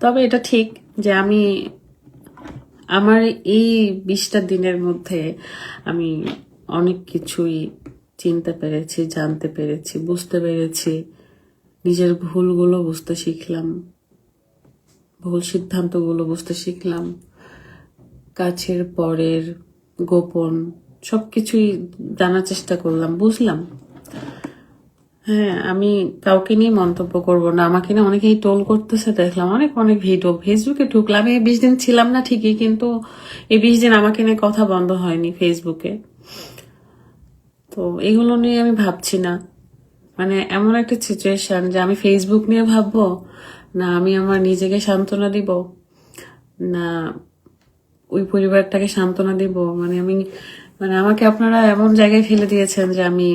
তবে এটা ঠিক যে আমি, আমার এই বিশটা দিনের মধ্যে আমি অনেক কিছুই চিনতে পেরেছি, জানতে পেরেছি, বুঝতে পেরেছি। নিজের ভুলগুলো বুঝতে শিখলাম। ভুল সিদ্ধান্তগুলো বুঝতে শিখলাম। কাছের, পরের, গোপন সব কিছুই জানার চেষ্টা করলাম, বুঝলাম। হ্যাঁ আমি কাউকে নিয়ে মন্তব্য করব না। আমাকে না অনেকেই টোল করতেছে, দেখলাম অনেক অনেক ভিডিও। ফেসবুকে ঢুকলাম, এই বিশ দিন ছিলাম না ঠিকই, কিন্তু এই বিশ দিন আমাকে নিয়ে কথা বন্ধ হয়নি ফেসবুকে। তো এগুলো নিয়ে আমি ভাবছি না। মানে এমন একটা সিচুয়েশন যে আমি ফেসবুক নিয়ে ভাববো, না আমি আমার নিজেকে সান্ত্বনা দিব, না ওই পরিবারটাকে সান্ত্বনা দিব। মানে আমি মানে আমাকে আপনারা এমন জায়গায় ফেলে দিয়েছেন যে আমি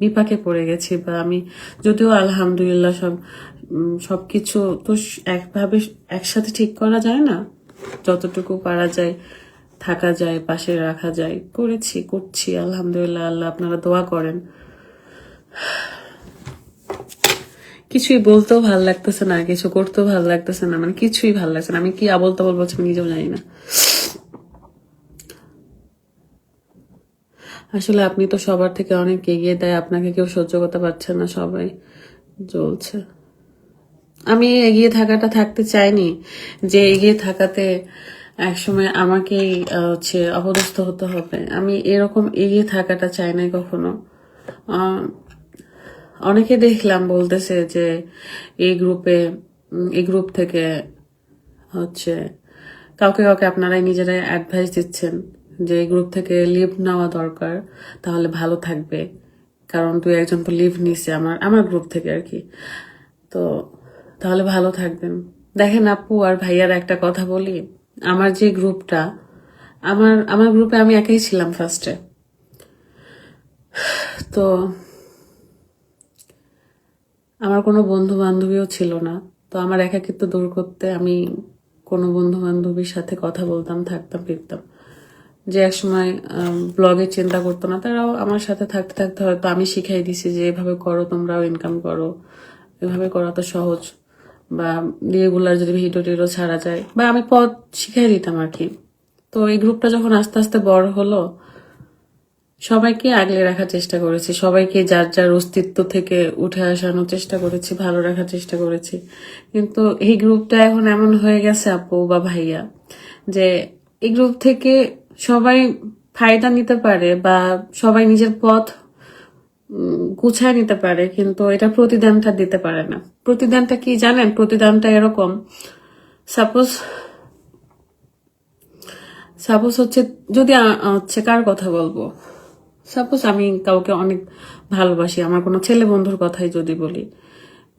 বিপাকে পড়ে গেছি বা আমি যদিও আলহামদুলিল্লাহ সব উম, সবকিছু তো একভাবে একসাথে ঠিক করা যায় না। যতটুকু পারা যায় থাকা যায় পাশে রাখা যায় করেছি করছি আলহামদুলিল্লাহ আল্লাহ আপনারা দোয়া করেন। কিছুই বলতেও ভালো লাগতেছে না কিছু করতেও ভালো লাগতেছে না মানে কিছুই ভালো লাগছে না। আমি কি আবল তাবল বলছি নিজেও জানি না। আসলে আপনি তো সবার থেকে অনেক এগিয়ে দেয় আপনাকে কেউ সহ্য করতে পারছে না, সবাই চলছে আমি এগিয়ে থাকাটা থাকতে চাইনি। যে এগিয়ে থাকাতে একসময় আমাকেই হচ্ছে অপদস্থ হতে হবে। আমি এরকম এগিয়ে থাকাটা চাই নাই কখনো। অনেকে দেখলাম বলতেছে যে এই গ্রুপে এই গ্রুপ থেকে হচ্ছে, কাউকে কাউকে আপনারাই নিজেরাই অ্যাডভাইস দিচ্ছেন। যে গ্রুপ থেকে লিভ নেওয়া দরকার, তাহলে ভালো থাকবে। কারণ তুই একজন তো লিভ নিছে আমার আমার গ্রুপ থেকে আর কি। তো তাহলে ভালো থাকবেন। দেখেন আপু আর ভাইয়ার একটা কথা বলি, আমার যে গ্রুপটা, আমার আমার গ্রুপে আমি একাই ছিলাম ফার্স্টে তো আমার কোনো বন্ধু বান্ধবীও ছিল না। তো আমার একাকিত্ব দূর করতে আমি কোনো বন্ধু বান্ধবীর সাথে কথা বলতাম, থাকতাম, ফিরতাম। যে একসময় ব্লগে চিন্তা করতো না, তারাও আমার সাথে থাকতে থাকতে হয়তো আমি শিখাই দিছি যে এভাবে করো, তোমরাও ইনকাম করো। এভাবে করা তো সহজ। বা রেগুলার যদি ভিডিও টিডিও ছাড়া যায়। বা আমি পথ শিখাই দিতাম আর কি। তো এই গ্রুপটা যখন আস্তে আস্তে বড় হলো, সবাইকে আগলে রাখার চেষ্টা করেছি। সবাইকে যার যার অস্তিত্ব থেকে উঠে আসানোর চেষ্টা করেছি, ভালো রাখার চেষ্টা করেছি। কিন্তু এই গ্রুপটা এখন এমন হয়ে গেছে, আপু বা ভাইয়া, যে এই গ্রুপ থেকে সবাই ফায়দা নিতে পারে বা সবাই নিজের পথ গুছায় নিতে পারে, কিন্তু এটা প্রতিদানটা দিতে পারে না। প্রতিদানটা কি জানেন? প্রতিদানটা এরকম। সাপোজ সাপোজ হচ্ছে, যদি হচ্ছে কার কথা বলব? সাপোজ আমি কাউকে অনেক ভালোবাসি, আমার কোনো ছেলে বন্ধুর কথাই যদি বলি।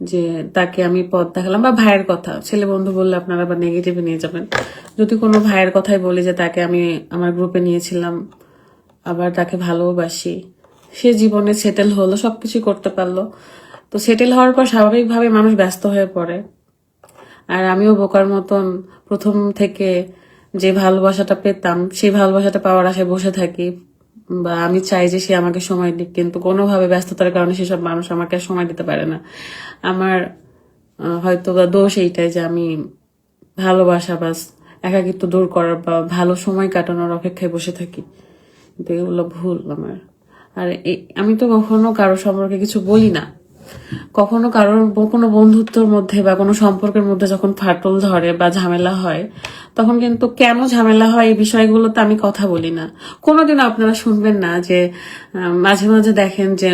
যে তাকে আমি পথ দেখালাম, বা ভাইয়ের কথা। ছেলে বন্ধু বললে আপনারা আবার নেগেটিভে নিয়ে যাবেন। যদি কোনো ভাইয়ের কথাই বলি যে তাকে আমি আমার গ্রুপে নিয়েছিলাম, আবার তাকে ভালোবাসি, সে জীবনে সেটেল হলো সব সবকিছু করতে পারল। তো সেটেল হওয়ার পর স্বাভাবিকভাবে মানুষ ব্যস্ত হয়ে পড়ে। আর আমিও বোকার মতন প্রথম থেকে যে ভালোবাসাটা পেতাম, সেই ভালোবাসাটা পাওয়ার আশায় বসে থাকি। বা আমি চাই যে সে আমাকে সময় দিক, কিন্তু কোনোভাবে ব্যস্ততার কারণে সেসব মানুষ আমাকে সময় দিতে পারে না। আমার হয়তো বা দোষ এইটাই যে আমি ভালোবাসা বা একাকিত্ব দূর করার বা ভালো সময় কাটানোর অপেক্ষায় বসে থাকি। কিন্তু এগুলো ভুল আমার। আর আমি তো কখনো কারও সম্পর্কে কিছু বলি না। কখনো কারোর কোনো বন্ধুত্বর মধ্যে বা কোনো সম্পর্কের মধ্যে যখন ফাটল ধরে বা ঝামেলা হয়, তখন কিন্তু কেন ঝামেলা হয় এই বিষয়গুলোতে আমি কথা বলি না। কোনোদিন আপনারা শুনবেন না যে মাঝে মাঝে দেখেন যে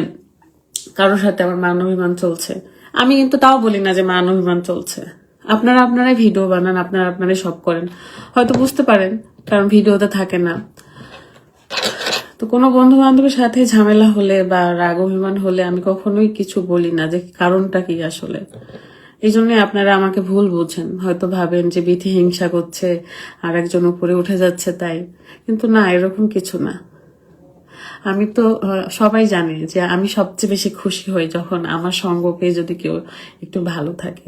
কারোর সাথে আমার মান অভিমান চলছে। আমি কিন্তু তাও বলি না যে মান অভিমান চলছে। আপনারা আপনারাই ভিডিও বানান, আপনারা আপনারাই সব করেন। হয়তো বুঝতে পারেন, কারণ ভিডিওতে থাকে না। তো কোনো বন্ধু বান্ধবের সাথে ঝামেলা হলে বা রাগ অভিমান হলে আমি কখনোই কিছু বলি না যে কারণটা কি আসলে। এই জন্য আপনারা আমাকে ভুল বুঝেন। হয়তো ভাবেন যে বিধি হিংসা করছে, আর একজন উপরে উঠে যাচ্ছে তাই। কিন্তু না, এরকম কিছু না। আমি তো সবাই জানে যে আমি সবচেয়ে বেশি খুশি হই যখন আমার সঙ্গ পেয়ে যদি কেউ একটু ভালো থাকে।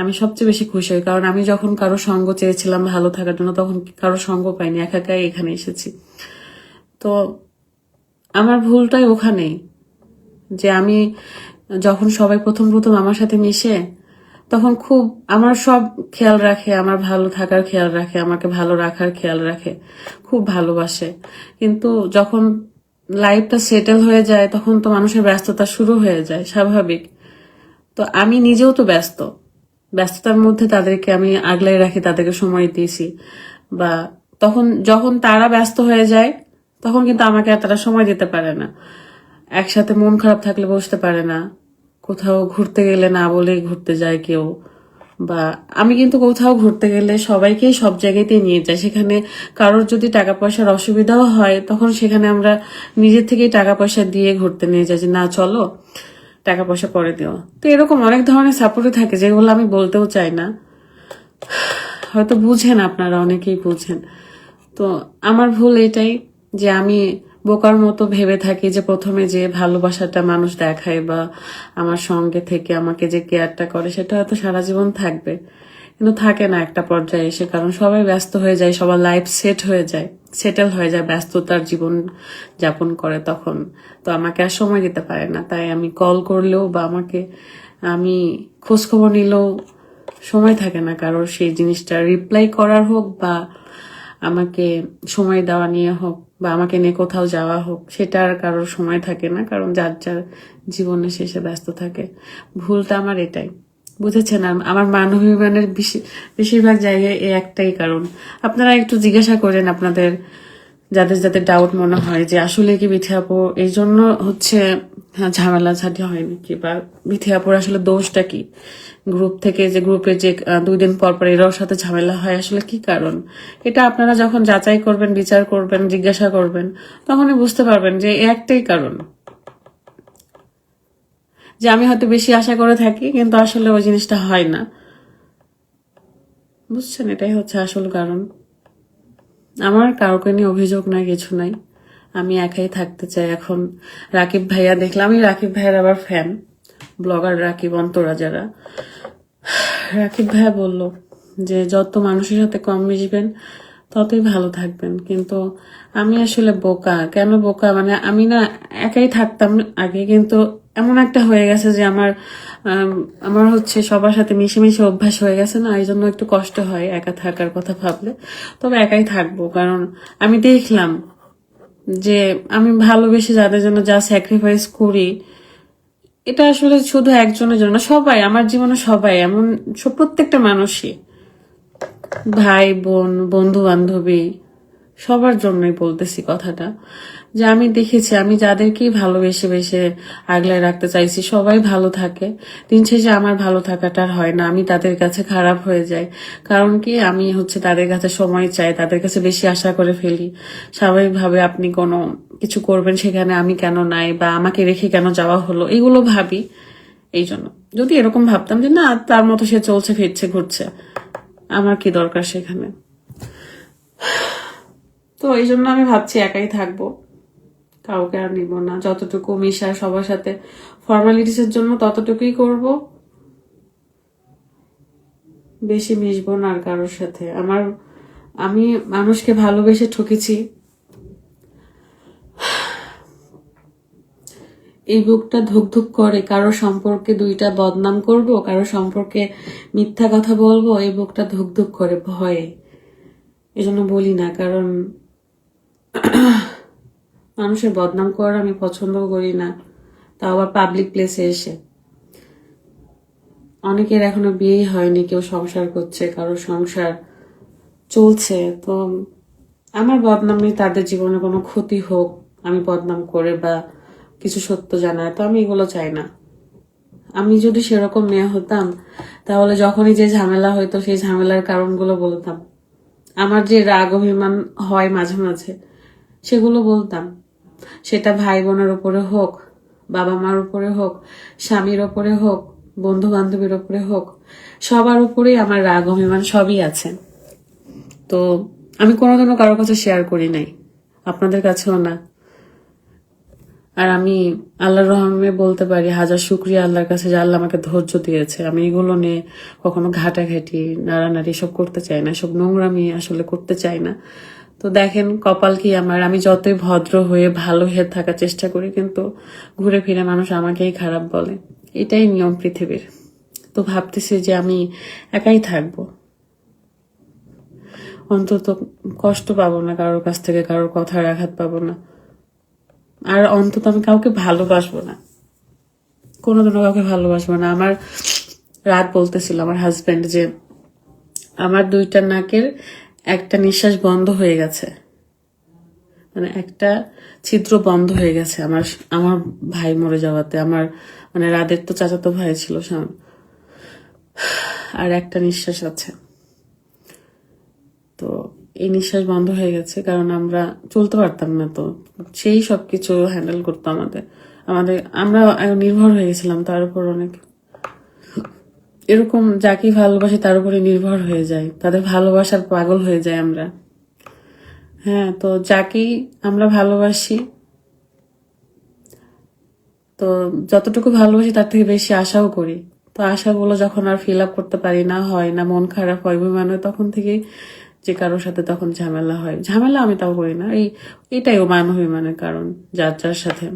আমি সবচেয়ে বেশি খুশি হই কারণ আমি যখন কারও সঙ্গ চেয়েছিলাম ভালো থাকার জন্য, তখন কারও সঙ্গ পাইনি, একা একাই এখানে এসেছি। তো আমার ভুলটাই ওখানেই যে আমি যখন সবাই প্রথম প্রথম আমার সাথে মিশে, তখন খুব আমার সব খেয়াল রাখে, আমার ভালো থাকার খেয়াল রাখে, আমাকে ভালো রাখার খেয়াল রাখে, খুব ভালোবাসে। কিন্তু যখন লাইফটা সেটেল হয়ে যায়, তখন তো মানুষের ব্যস্ততা শুরু হয়ে যায়, স্বাভাবিক। তো আমি নিজেও তো ব্যস্ত। ব্যস্ততার মধ্যে তাদেরকে আমি আগলাই রাখি, তাদেরকে সময় দিয়েছি। বা তখন যখন তারা ব্যস্ত হয়ে যায় তখন কিন্তু আমাকে আর তারা সময় দিতে পারে না। একসাথে মন খারাপ থাকলে বসতে পারে না। কোথাও ঘুরতে গেলে না বলেই ঘুরতে যায় কেউ। বা আমি কিন্তু কোথাও ঘুরতে গেলে সবাইকেই সব জায়গাতেই নিয়ে যাই। সেখানে কারোর যদি টাকা পয়সার অসুবিধাও হয়, তখন সেখানে আমরা নিজের থেকেই টাকা পয়সা দিয়ে ঘুরতে নিয়ে যাই যে, না, চলো, টাকা পয়সা পরে দিও। তো এরকম অনেক ধরনের সাপোর্টই থাকে যেগুলো আমি বলতেও চাই না। হয়তো বুঝেন আপনারা, অনেকেই বুঝেন। তো আমার ভুল এটাই। যে আমি বোকার মতো ভেবে থাকি যে প্রথমে যে ভালোবাসাটা মানুষ দেখায় বা আমার সঙ্গে থেকে আমাকে যে কেয়ারটা করে, সেটা হয়তো সারা জীবন থাকবে। কিন্তু থাকে না একটা পর্যায়ে এসে, কারণ সবাই ব্যস্ত হয়ে যায়, সবার লাইফ সেট হয়ে যায় সেটেল হয়ে যায়, ব্যস্ততার জীবন যাপন করে তখন। তো আমাকে আর সময় দিতে পারে না, তাই আমি কল করলেও বা আমাকে, আমি খোঁজখবর নিলেও সময় থাকে না কারোর সেই জিনিসটা। রিপ্লাই করার হোক বা আমাকে সময় দেওয়া নিয়ে হোক বা আমাকে নিয়ে কোথাও যাওয়া হোক, সেটা আর কারোর সময় থাকে না, কারণ যার যার জীবনে শেষে ব্যস্ত থাকে। ভুলটা আমার এটাই। বুঝেছেন? আমার মানবাভিমানের বেশি- বেশিরভাগ জায়গায় এই একটাই কারণ। আপনারা একটু জিজ্ঞাসা করেন আপনাদের, যাদের যাদের ডাউট মনে হয় যে আসলে কি বিথি আপু? এই জন্য হচ্ছে হ্যাঁ, ঝামেলা ঝাঁটি হয় নাকি বা বিথি আপুর আসলে দোষটা কি? গ্রুপ থেকে যে গ্রুপে যে দুই দিন পর পর এরাও সাথে ঝামেলা হয় আসলে কি কারণ? এটা আপনারা যখন যাচাই করবেন বিচার করবেন জিজ্ঞাসা করবেন তখনই বুঝতে পারবেন যে একটাই কারণ। যে আমি হয়তো বেশি আশা করে থাকি কিন্তু আসলে ওই জিনিসটা হয় না। বুঝছেন? এটাই হচ্ছে আসল কারণ। আমার কাউকে নিয়ে অভিযোগ নাই কিছু নাই। আমি একাই থাকতে চাই। এখন রাকিব ভাইয়া দেখলাম, আমি রাকিব ভাইয়ের আবার ফ্যান ব্লগার রাকিব, অন্তরা যারা। রাকিব ভাইয়া বলল যে, যত মানুষের সাথে কম মিশবেন, ততই ভালো থাকবেন। কিন্তু আমি আসলে বোকা। কেন বোকা? মানে আমি না একাই থাকতাম আগে, কিন্তু এমন একটা হয়ে গেছে যে আমার আমার হচ্ছে সবার সাথে মিশে মিশে অভ্যাস হয়ে গেছে না এই জন্য একটু কষ্ট হয় একা থাকার কথা ভাবলে। তবে একাই থাকব, কারণ আমি দেখলাম যে আমি ভালোবেসে যাদের জন্য যা স্যাক্রিফাইস করি, এটা আসলে শুধু একজনের জন্য সবাই, আমার জীবনে সবাই, এমন প্রত্যেকটা মানুষই। ভাই, বোন বন্ধু বান্ধবী সবার জন্যই বলতেছি কথাটা, যে আমি দেখেছি, আমি যাদেরকেই ভালোবেসে বেসে আগলায় রাখতে চাইছি, সবাই ভালো থাকে। দিন শেষে আমার ভালো থাকাটা হয় না, আমি তাদের কাছে খারাপ হয়ে যাই। কারণ কি, আমি হচ্ছে তাদের কাছে সময় চাই, তাদের কাছে বেশি আশা করে ফেলি। স্বাভাবিকভাবে আপনি কোনো কিছু করবেন সেখানে আমি কেন নাই, বা আমাকে রেখে কেন যাওয়া হলো, এগুলো ভাবি। এই জন্য। যদি এরকম ভাবতাম যে, না, তার মতো সে চলছে, ফিরছে, ঘুরছে, আমার কি দরকার সেখানে? তো এই জন্য আমি ভাবছি একাই থাকব। কাউকে আর নিব না। যতটুকু মিশা সবার সাথে ফর্মালিটিস এর জন্য ততটুকুই করব। বেশি মিশবো না আর কারোর সাথে। আমার, আমি মানুষকে ভালোবেসে ঠকেছি। এই বুকটা ধুকধুক করে, কারও সম্পর্কে দুইটা বদনাম করব, কারও সম্পর্কে মিথ্যা কথা বলব, এই বুকটা ধুকধুক করে ভয়ে। এজন্য বলি না, কারণ মানুষের বদনাম করার আমি পছন্দ করি না। তাও আবার পাবলিক প্লেসে এসে। অনেকের এখনও বিয়েই হয়নি, কেউ সংসার করছে, কারও সংসার চলছে। তো আমার বদনাম তাদের জীবনে কোনো ক্ষতি হোক, আমি বদনাম করে বা কিছু সত্য জানায়, তো আমি এগুলো চাই না। আমি যদি সেরকম মেয়ে হতাম, তাহলে যখনই যে ঝামেলা হইতো, সেই ঝামেলার কারণগুলো বলতাম। আমার যে রাগ, অভিমান হয় মাঝে মাঝে সেগুলো বলতাম। সেটা ভাই বোনের উপরে হোক বাবা মার উপরে হোক, স্বামীর ওপরে হোক বন্ধু বান্ধবীর উপরে হোক, সবার উপরেই আমার রাগ, অভিমান সবই আছে। তো আমি কোনোদিনও কারোর কাছে শেয়ার করি নাই। আপনাদের কাছেও না। আর আমি আল্লাহর রহমে বলতে পারি, হাজার শুক্রিয়া আল্লাহর কাছে যে আল্লাহ আমাকে ধৈর্য দিয়েছে। আমি এগুলো নিয়ে কখনো ঘাটাঘাটি, নাড়ানাড়ি সব করতে চাই না, সব নোংরামি আসলে করতে চাই না। তো দেখেন, কপাল কি আমার? আমি যতই ভদ্র হয়ে ভালো হয়ে থাকার চেষ্টা করি, কিন্তু ঘুরে ফিরে মানুষ আমাকেই খারাপ বলে। এটাই নিয়ম পৃথিবীর। তো ভাবতেছি যে আমি একাই থাকব। অন্তত কষ্ট পাবো না কারোর কাছ থেকে, কারোর কথার আঘাত পাবো না। আর অন্তত আমি কাউকে ভালোবাসবো না। কোনোদিনও কাউকে ভালোবাসবো না। আমার রাত বলতেছিল আমার হাজবেন্ড যে, আমার দুইটা নাকের একটা নিঃশ্বাস বন্ধ হয়ে গেছে। মানে একটা ছিদ্র বন্ধ হয়ে গেছে আমার আমার ভাই মরে যাওয়াতে। আমার মানে রাদের তো চাচাতো ভাই ছিল আর একটা নিঃশ্বাস আছে। তো এই নিঃশ্বাস বন্ধ হয়ে গেছে কারণ আমরা চলতে পারতাম না তো। সেই সব কিছু হ্যান্ডেল করতো আমাদের। আমাদের, আমরা নির্ভর হয়ে গেছিলাম, তার উপর অনেক এরকম যাকে ভালোবাসি তার উপরে নির্ভর হয়ে যায়। তাদের ভালোবাসার পাগল হয়ে যায় আমরা। হ্যাঁ তো যাকেই আমরা ভালোবাসি, তো যতটুকু ভালোবাসি তার থেকে বেশি আশাও করি। তো আশাগুলো যখন আর ফিল আপ করতে পারি না, হয় না, মন খারাপ হয়, অভিমান হয়, তখন থেকেই যে কারোর সাথে তখন ঝামেলা হয়। ঝামেলা আমি তাও করি না, এই, এটাই মান অভিমানের কারণ, যার যার সাথে।